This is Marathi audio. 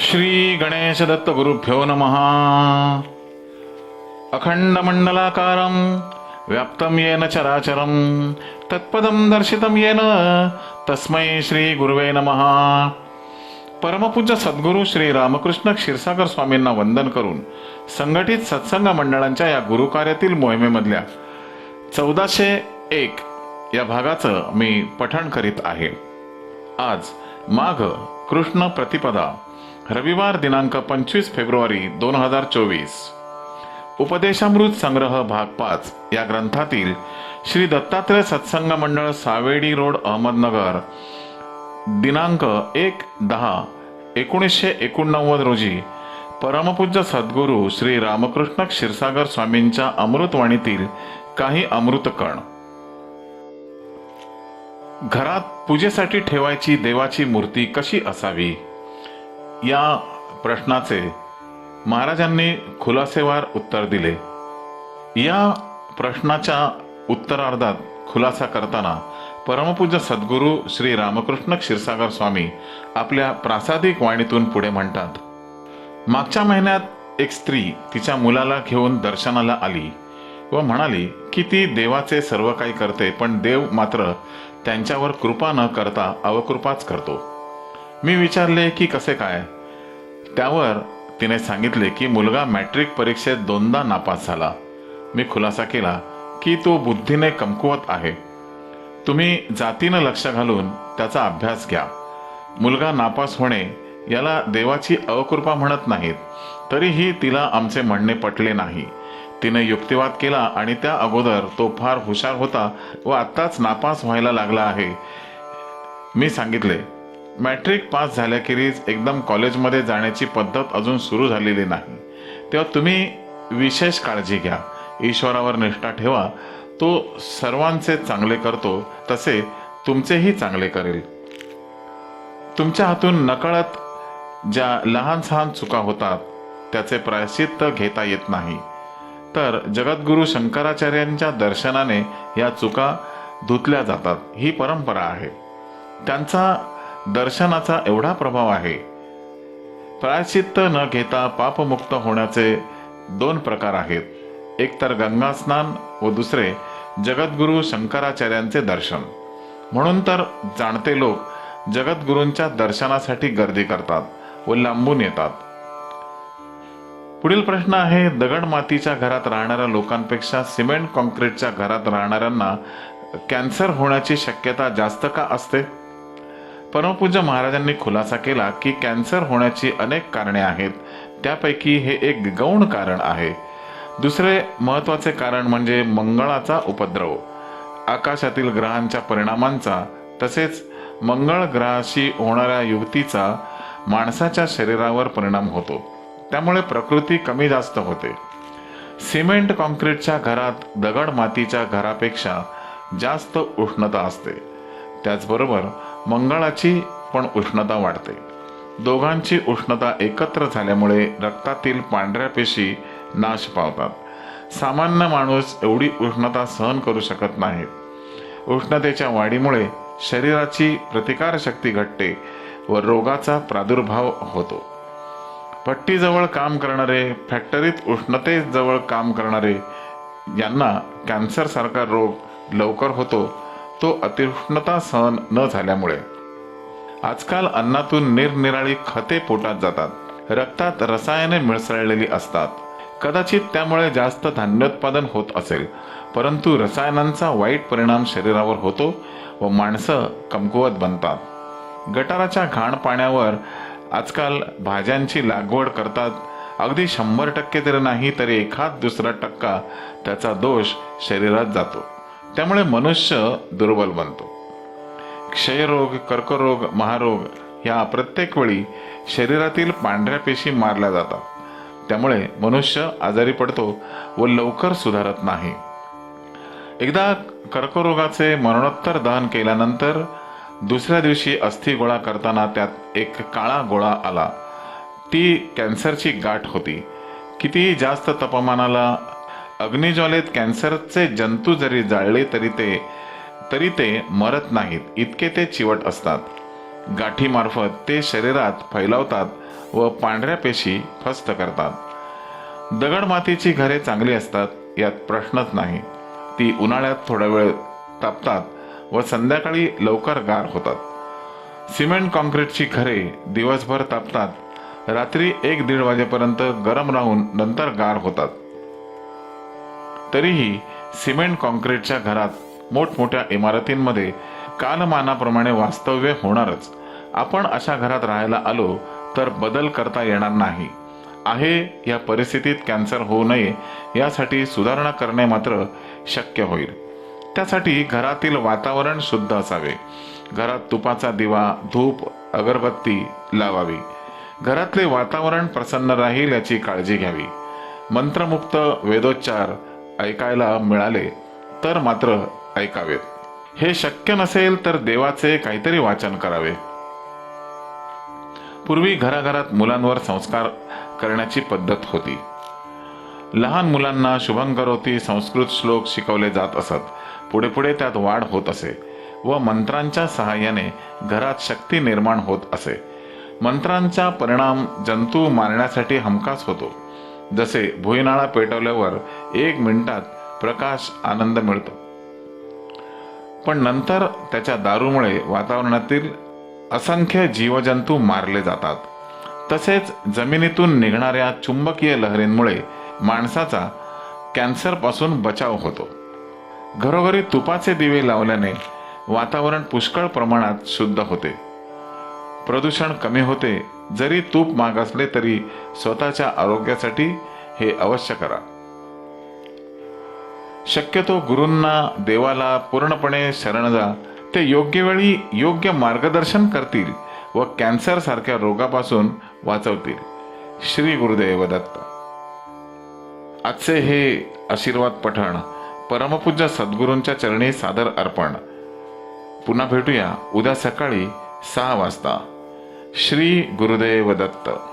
श्री गणेश दत्त गुरुभ्यो नमहा अखंड मंडलाकारं व्याप्तं येन चराचरं तत्पदं दर्शितं येन तस्मै श्री गुरुवे नमः। परमपूज्य सद्गुरू श्री रामकृष्ण क्षीरसागर स्वामींना वंदन करून संघटित सत्संग मंडळांच्या या गुरुकार्यातील मोहिमेमधल्या चौदाशे एक या भागाचं मी पठण करीत आहे. आज माघ कृष्ण प्रतिपदा रविवार दिनांक पंचवीस फेब्रुवारी दोन हजार चोवीस. उपदेशामृत संग्रह भाग पाच या ग्रंथातील श्री दत्तात्रय सत्संग मंडळ सावेडी रोड अहमदनगर दिनांक एक दहा एकोणीसशे एकोणनव्वद रोजी परमपूज्य सद्गुरू श्री रामकृष्ण क्षीरसागर स्वामींच्या अमृतवाणीतील काही अमृतकण घरात पूजेसाठी ठेवायची देवाची मूर्ती कशी असावी? या प्रश्नाचे महाराजांनी खुलासेवार उत्तर दिले. या प्रश्नाच्या उत्तरार्धात खुलासा करताना परमपूज्य सद्गुरू श्री रामकृष्ण क्षीरसागर स्वामी आपल्या प्रासादिक वाणीतून पुढे म्हणतात मागच्या महिन्यात एक स्त्री तिच्या मुलाला घेऊन दर्शनाला आली व म्हणाली की ती देवाचे सर्व काही करते पण देव मात्र त्यांच्यावर कृपा न करता अवकृपाच करतो. मी विचारले की कसे काय? त्यावर तिने सांगितले की मुलगा मॅट्रिक परीक्षेत दोनदा नापास झाला. मी खुलासा केला की तो बुद्धीने कमकुवत आहे. तुम्ही जातीनं लक्ष घालून त्याचा अभ्यास घ्या. मुलगा नापास होणे याला देवाची अकृपा म्हणत नाहीत तरीही तिला आमचे म्हणणे पटले नाही. तिने युक्तिवाद केला आणि त्या अगोदर तो फार हुशार होता व आत्ताच नापास व्हायला लागला आहे. मी सांगितले मॅट्रिक पास झाल्याखेरीज एकदम कॉलेजमध्ये जाण्याची पद्धत अजून सुरू झालेली नाही. तेव्हा तुम्ही विशेष काळजी घ्या. ईश्वरावर निष्ठा ठेवा. तो सर्वांचे चांगले करतो तसे तुमचेही चांगले करेल. तुमच्या हातून नकळत ज्या लहान सहान चुका होतात त्याचे प्रायश्चित्त घेता येत नाही. तर जगद्गुरू शंकराचार्यांच्या दर्शनाने या चुका धुतल्या जातात. ही परंपरा आहे. त्यांचा दर्शनाचा एवढा प्रभाव आहे. प्रायश्चित्त न घेता पापमुक्त होण्याचे दोन प्रकार आहेत. एक तर गंगा स्नान व दुसरे जगद्गुरू शंकराचार्यांचे दर्शन. म्हणून तर जाणते लोक जगद्गुरूंच्या दर्शनासाठी गर्दी करतात व लांबून येतात. पुढील प्रश्न आहे दगड मातीच्या घरात राहणाऱ्या लोकांपेक्षा सिमेंट कॉन्क्रीटच्या घरात राहणाऱ्यांना कॅन्सर होण्याची शक्यता जास्त का असते? परमपूज्य महाराजांनी खुलासा केला की कॅन्सर होण्याची अनेक कारणे आहेत. त्यापैकी हे एक गौण कारण आहे. दुसरे महत्त्वाचे कारण म्हणजे मंगळाचा उपद्रव. आकाशातील ग्रहांच्या परिणामांचा तसेच मंगळ ग्रहाशी होणाऱ्या युवतीचा माणसाच्या शरीरावर परिणाम होतो. त्यामुळे प्रकृती कमी जास्त होते. सिमेंट कॉन्क्रीटच्या घरात दगड मातीच्या घरापेक्षा जास्त उष्णता असते. त्याचबरोबर मंगळाची पण उष्णता वाढते. दोघांची उष्णता एकत्र झाल्यामुळे रक्तातील पांढऱ्या पेशी नाश पावतात. सामान्य माणूस एवढी उष्णता सहन करू शकत नाहीत उष्णतेच्या वाढीमुळे शरीराची प्रतिकारशक्ती घटते व रोगाचा प्रादुर्भाव होतो. पट्टीजवळ काम करणारे फॅक्टरीत उष्णतेजवळ काम करणारे यांना कॅन्सरसारखा रोग लवकर होतो तो अतिउष्णता सहन न झाल्यामुळे. आजकाल अन्नातून निरनिराळी खते पोटात जातात. रक्तात रसायने मिसळलेली असतात. कदाचित त्यामुळे जास्त धान्योत्पादन होत असेल. परंतु रसायनांचा वाईट परिणाम शरीरावर होतो व माणसं कमकुवत बनतात. गटाराच्या घाण पाण्यावर आजकाल भाज्यांची लागवड करतात. अगदी शंभर टक्के तरी नाही तरी एखाद दुसरा टक्का त्याचा दोष शरीरात जातो. त्यामुळे मनुष्य दुर्बल बनतो. क्षयरोग कर्करोग महारोग ह्या प्रत्येक वेळी शरीरातील पांढऱ्या पेशी मारल्या जातात. त्यामुळे मनुष्य आजारी पडतो व लवकर सुधारत नाही. एकदा कर्करोगाचे मरणोत्तर दहन केल्यानंतर दुसऱ्या दिवशी अस्थि गोळा करताना त्यात एक काळा गोळा आला. ती कॅन्सरची गाठ होती. कितीही जास्त तापमानाला अग्निज्वालेत कॅन्सरचे जंतू जरी जाळले तरी ते तरी ते मरत नाहीत. इतके ते चिवट असतात. गाठीमार्फत ते शरीरात फैलावतात व पांढऱ्या पेशी फस्त करतात. दगड मातीची घरे चांगली असतात यात प्रश्नच नाही. ती उन्हाळ्यात थोडा वेळ तापतात व संध्याकाळी लवकर गार होतात. सिमेंट कॉन्क्रीटची घरे दिवसभर तापतात. रात्री एक दीड वाजेपर्यंत गरम राहून नंतर गार होतात. तरीही सिमेंट कॉन्क्रीटच्या घरात मोठमोठ्या इमारतींमध्ये कालमानाप्रमाणे वास्तव्य होणारच. आपण अशा घरात राहायला आलो तर बदल करता येणार नाही. आहे या परिस्थितीत कॅन्सर होऊ नये यासाठी सुधारणा करणे मात्र शक्य होईल. त्यासाठी घरातील वातावरण शुद्ध असावे. घरात तुपाचा दिवा धूप अगरबत्ती लावावी. घरातले वातावरण प्रसन्न राहील याची काळजी घ्यावी. मंत्रमुक्त वेदोच्चार ऐकायला मिळाले तर मात्र ऐकावेत. हे शक्य नसेल तर देवाचे काहीतरी वाचन करावे. पूर्वी घराघरात मुलांवर संस्कार करण्याची पद्धत होती. लहान मुलांना शुभंकरोती संस्कृत श्लोक शिकवले जात असत. पुढे पुढे त्यात वाढ होत असे व मंत्रांच्या सहाय्याने घरात शक्ती निर्माण होत असे. मंत्रांचा परिणाम जंतू मारण्यासाठी हमखास होतो. जसे भुईनाळा पेटवल्यावर एक मिनिटात प्रकाश आनंद मिळतो. पण नंतर त्याच्या दारूमुळे वातावरणातील असंख्य जीवजंतू मारले जातात. तसेच जमिनीतून निघणाऱ्या चुंबकीय लहरींमुळे माणसाचा कॅन्सरपासून बचाव होतो. घरोघरी तुपाचे दिवे लावल्याने वातावरण पुष्कळ प्रमाणात शुद्ध होते. प्रदूषण कमी होते जरी तूप मागासले असले तरी स्वतःच्या आरोग्यासाठी हे अवश्य करा. शक्यतो गुरूंना देवाला पूर्णपणे शरण जा. ते योग्य वेळी योग्य मार्गदर्शन करतील व कॅन्सर सारख्या रोगापासून वाचवतील. श्री गुरुदेव दत्त. आजचे हे आशीर्वाद पठण परमपूज्य सद्गुरूंच्या चरणी सादर अर्पण. पुन्हा भेटूया उद्या सकाळी सहा वाजता. श्री गुरुदेव दत्त.